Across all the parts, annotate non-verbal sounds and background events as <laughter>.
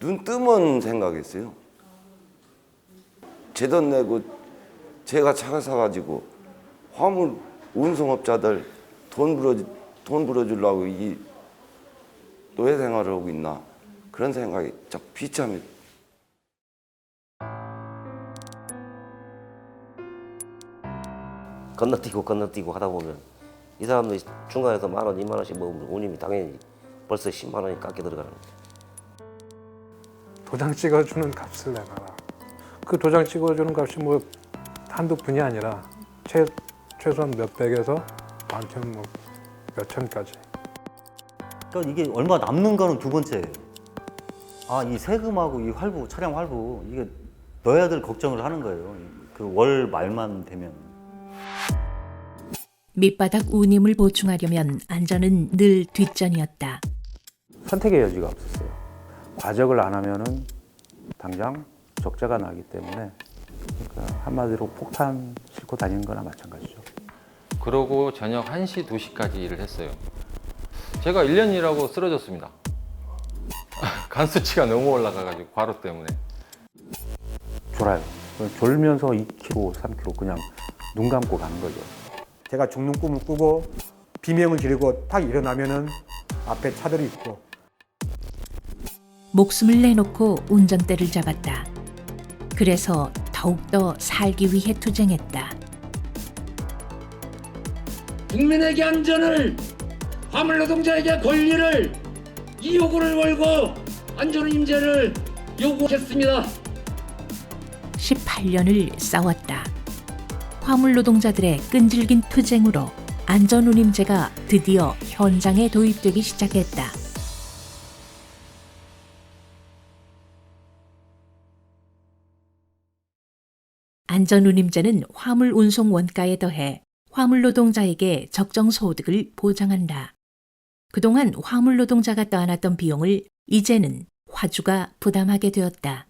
눈 뜨면 생각했어요. 제 돈 내고 제가 차가 사가지고 화물 운송업자들 돈 불어 돈 불어주려고 이 노예 생활을 하고 있나 그런 생각이 자꾸 비참해. 건너뛰고 건너뛰고 하다 보면 이 사람들이 중간에서 만 원, 이만 원씩 먹으면 운임이 당연히 벌써 10만 원이 깎여 들어가는 거죠. 도장 찍어주는 값을 내놔라. 그 도장 찍어주는 값이 뭐 한두 푼이 아니라 최, 최소한 몇백에서 많게는 뭐 몇천까지. 그러니까 이게 얼마 남는 거는 두 번째예요. 아, 이 세금하고 이 할부, 차량 할부 이게 넣어야 될 걱정을 하는 거예요. 그 월 말만 되면. 밑바닥 운임을 보충하려면 안전은 늘 뒷전이었다. 선택의 여지가 없었어요. 과적을 안 하면은 당장 적자가 나기 때문에 그러니까 한마디로 폭탄 싣고 다니는 거나 마찬가지죠. 그러고 저녁 1시, 2시까지 일을 했어요. 제가 1년 일하고 쓰러졌습니다. <laughs> 간 수치가 너무 올라가가지고 과로 때문에. 졸아요. 졸면서 2km, 3km 그냥 눈 감고 가는 거죠. 제가 죽는 꿈을 꾸고 비명을 지르고 딱 일어나면은 앞에 차들이 있고 목숨을 내놓고 운전대를 잡았다. 그래서 더욱더 살기 위해 투쟁했다. 국민에게 안전을 화물 노동자에게 권리를 이 요구를 걸고 안전 임제를 요구했습니다. 18년을 싸웠다. 화물 노동자들의 끈질긴 투쟁으로 안전운임제가 드디어 현장에 도입되기 시작했다. 안전운임제는 화물 운송 원가에 더해 화물 노동자에게 적정 소득을 보장한다. 그동안 화물 노동자가 떠안았던 비용을 이제는 화주가 부담하게 되었다.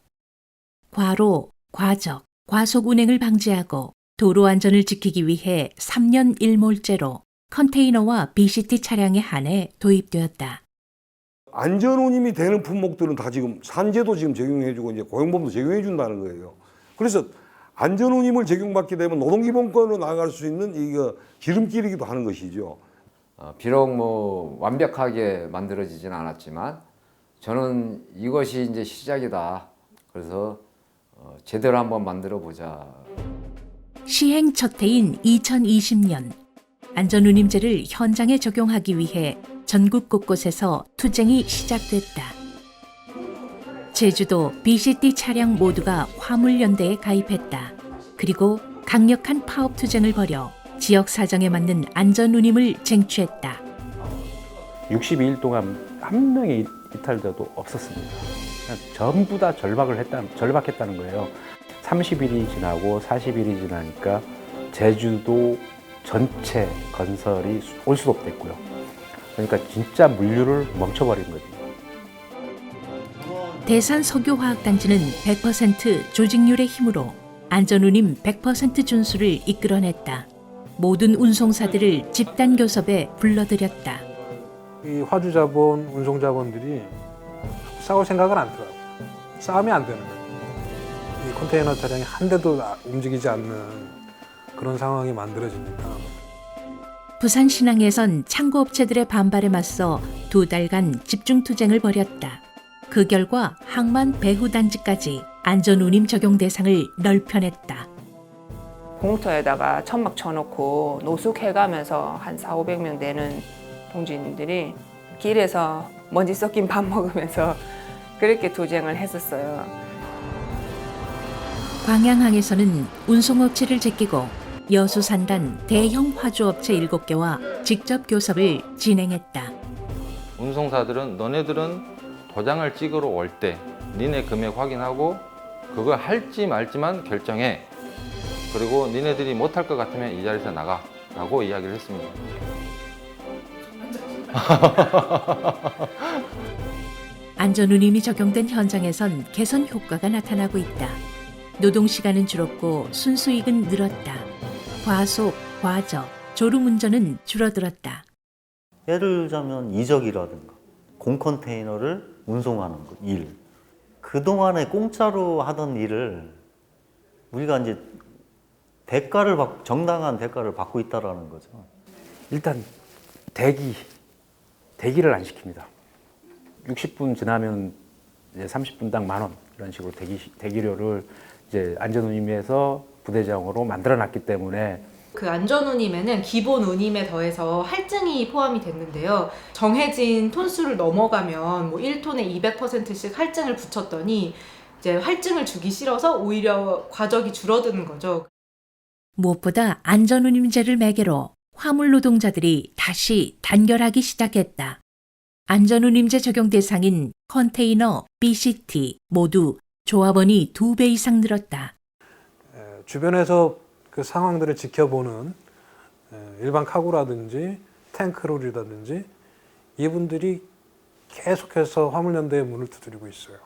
과로, 과적, 과속 운행을 방지하고 도로 안전을 지키기 위해 3년 일몰제로 컨테이너와 BCT 차량에 한해 도입되었다. 안전운임이 되는 품목들은 다 지금 산재도 지금 적용해주고 이제 고용보험도 적용해준다는 거예요. 그래서 안전운임을 적용받게 되면 노동기본권으로 나갈 수 있는 이거 기름길이기도 하는 것이죠. 어, 비록 뭐 완벽하게 만들어지진 않았지만 저는 이것이 이제 시작이다. 그래서 어, 제대로 한번 만들어 보자. 시행 첫 해인 2020년 안전운임제를 현장에 적용하기 위해 전국 곳곳에서 투쟁이 시작됐다. 제주도 BCT 차량 모두가 화물연대에 가입했다. 그리고 강력한 파업 투쟁을 벌여 지역 사정에 맞는 안전 운임을 쟁취했다. 62일 동안 한 명의 이탈자도 없었습니다. 전부 다 절박을 했다, 절박했다는 거예요. 30일이 지나고 40일이 지나니까 제주도 전체 건설이 올 수도 없됐고요. 그러니까 진짜 물류를 멈춰버린 거죠. 대산 석유화학단지는 100% 조직률의 힘으로 안전운임 100% 준수를 이끌어냈다. 모든 운송사들을 집단 교섭에 불러들였다. 이 화주 자본, 운송 자본들이 싸울 생각을 안 더라고요. 싸움이 안 되는 거예요. 이 컨테이너 차량이 한 대도 나- 움직이지 않는 그런 상황이 만들어지니까 부산 신항에선 창고업체들의 반발에 맞서 두 달간 집중 투쟁을 벌였다. 그 결과 항만 배후 단지까지 안전 운임 적용 대상을 넓혀냈다. 공터에다가 천막 쳐놓고 노숙해가면서 한 4, 500명 되는 동지님들이 길에서 먼지 섞인 밥 <laughs> 먹으면서 그렇게 투쟁을 했었어요. 광양항에서는 운송업체를 제끼고 여수 산단 대형 화주업체 7개와 직접 교섭을 진행했다. 운송사들은 너네들은 도장을 찍으러 올 때 니네 금액 확인하고 그거 할지 말지만 결정해. 그리고 니네들이 못할 것 같으면 이 자리에서 나가. 라고 이야기를 했습니다. <laughs> 안전운임이 적용된 현장에선 개선 효과가 나타나고 있다. 노동시간은 줄었고 순수익은 늘었다. 과속, 과적, 졸음운전은 줄어들었다. 예를 들자면 이적이라든가 공컨테이너를 운송하는 거, 일 그동안에 공짜로 하던 일을 우리가 이제 대가를 받, 정당한 대가를 받고 있다라는 거죠. 일단 대기 대기를 안 시킵니다. 60분 지나면 이제 30분당 만 원 이런 식으로 대기 대기료를 이제 안전운임에서 부대장으로 만들어 놨기 때문에 그 안전운임에는 기본 운임에 더해서 할증이 포함이 됐는데요. 정해진 톤수를 넘어가면 뭐 1톤에 200%씩 할증을 붙였더니 이제 할증을 주기 싫어서 오히려 과적이 줄어드는 거죠. 무엇보다 안전운임제를 매개로 화물 노동자들이 다시 단결하기 시작했다. 안전운임제 적용 대상인 컨테이너, BCT 모두 조합원이 두 배 이상 늘었다. 에, 주변에서 그 상황들을 지켜보는 에, 일반 카고라든지 탱크롤이라든지 이분들이 계속해서 화물연대의 문을 두드리고 있어요.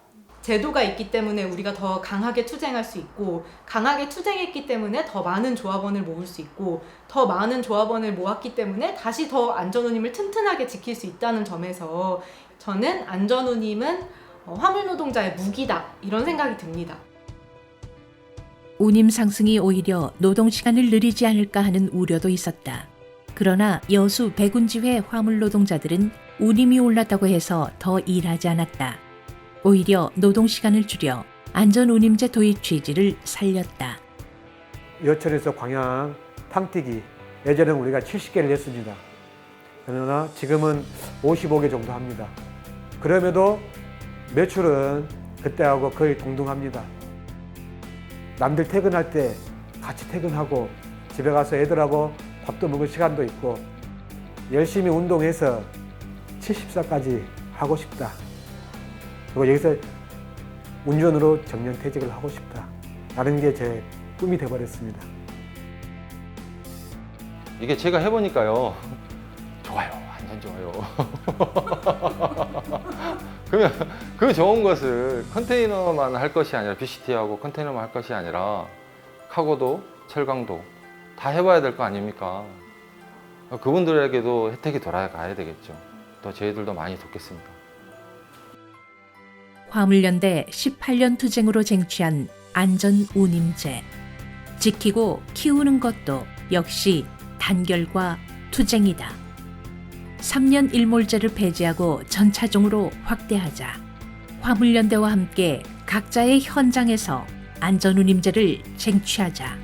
제도가 있기 때문에 우리가 더 강하게 투쟁할 수 있고 강하게 투쟁했기 때문에 더 많은 조합원을 모을 수 있고 더 많은 조합원을 모았기 때문에 다시 더 안전운임을 튼튼하게 지킬 수 있다는 점에서 저는 안전운임은 어, 화물 노동자의 무기다 이런 생각이 듭니다. 운임 상승이 오히려 노동 시간을 느리지 않을까 하는 우려도 있었다. 그러나 여수 백운지회 화물 노동자들은 운임이 올랐다고 해서 더 일하지 않았다. 오히려 노동 시간을 줄여 안전 운임제 도입 취지를 살렸다. 여천에서 광양 탕뛰기 예전에는 우리가 70개를 했습니다. 그러나 지금은 55개 정도 합니다. 그럼에도 매출은 그때하고 거의 동등합니다. 남들 퇴근할 때 같이 퇴근하고 집에 가서 애들하고 밥도 먹을 시간도 있고 열심히 운동해서 70살까지 하고 싶다. 그리고 여기서 운전으로 정년 퇴직을 하고 싶다. 라는 게 제 꿈이 돼버렸습니다. 이게 제가 해보니까요. <laughs> 좋아요. 완전 좋아요. <laughs> 그러면 <laughs> 그 좋은 것을 컨테이너만 할 것이 아니라 BCT하고 컨테이너만 할 것이 아니라 카고도 철강도 다 해봐야 될 거 아닙니까? 그분들에게도 혜택이 돌아가야 되겠죠. 또 저희들도 많이 돕겠습니다. 화물연대 18년 투쟁으로 쟁취한 안전 운임제. 지키고 키우는 것도 역시 단결과 투쟁이다. 3년 일몰제를 폐지하고 전차종으로 확대하자. 화물연대와 함께 각자의 현장에서 안전운임제를 쟁취하자.